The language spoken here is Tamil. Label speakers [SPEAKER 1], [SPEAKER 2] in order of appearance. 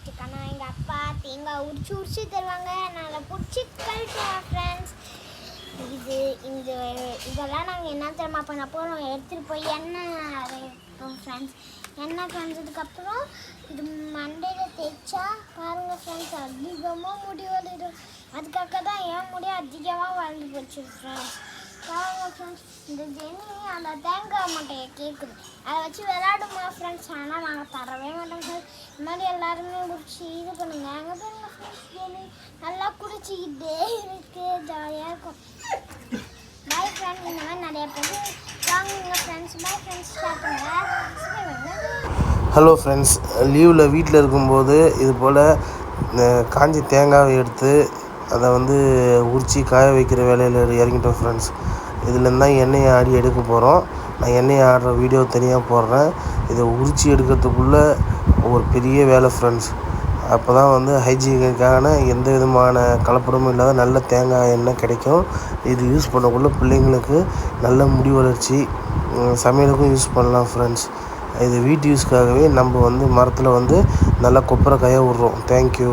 [SPEAKER 1] நான் எங்கள் அப்பா தேங்காய் உரிச்சு உரிச்சு தருவாங்க. நான் பிடிச்சி கழிச்சுவேன் ஃப்ரெண்ட்ஸ் இது இந்த இதெல்லாம் நாங்கள் என்ன தெரியுமா பண்ண போகிறோம் எடுத்துகிட்டு போய் எண்ணெய் அரைப்போம் ஃப்ரெண்ட்ஸ் எண்ணெய் காஞ்சதுக்கப்புறம் இது மண்டையில் தேய்ச்சா பாருங்கள் ஃப்ரெண்ட்ஸ் அதிகமாக முடி வளரும் அதுக்காக தான் ஏன் முடி அதிகமாக வளர்ந்து போச்சு ஃப்ரெண்ட்ஸ் பாருங்க ஃப்ரெண்ட்ஸ் இந்த ஜெனி அந்த தேங்காய் மட்டையை கேட்குது அதை வச்சு விளையாடுமா ஃப்ரெண்ட்ஸ் ஆனால் நாங்கள் தரவே மாட்டோம் சார் மாதிரி எல்லாருமே குடிச்சு இது பண்ணுங்க. அங்கே போய் ஃப்ரெண்ட்ஸ் ஜெனி நல்லா குடிச்சிக்கிட்டே இருக்கு. ஜாலியாக இருக்கும். பாய் ஃப்ரெண்ட்ஸ் இந்த மாதிரி நிறைய பேர் வாங்குங்க ஃப்ரெண்ட்ஸ் பாய் ஃப்ரெண்ட்ஸ் ஸ்டார்ட் பண்ணுங்க
[SPEAKER 2] ஹலோ ஃப்ரெண்ட்ஸ் லீவில் வீட்டில் இருக்கும்போது இது போல் காஞ்சி தேங்காவை எடுத்து அதை வந்து உரித்து காய வைக்கிற வேலையில் இறங்கிட்டோம் ஃப்ரெண்ட்ஸ் இதுலேருந்து தான் எண்ணெயை ஆடி எடுக்க போகிறோம் நான் எண்ணெயை ஆடுற வீடியோ தனியாக போடுறேன். இதை உரித்து எடுக்கிறதுக்குள்ள ஒரு பெரிய வேலை ஃப்ரெண்ட்ஸ் அப்போ தான் வந்து ஹைஜீனிக்கான எந்த விதமான கலப்படமும் இல்லாத நல்ல தேங்காய் எண்ணெய் கிடைக்கும். இது யூஸ் பண்ணக்குள்ளே பிள்ளைங்களுக்கு நல்ல முடி வளர்ச்சி சமையலுக்கும் யூஸ் பண்ணலாம் ஃப்ரெண்ட்ஸ் இது வீட்டு யூஸ்க்காகவே நம்ம வந்து மரத்தில் வந்து நல்லா கொப்பரை காய விட்றோம் தேங்க்யூ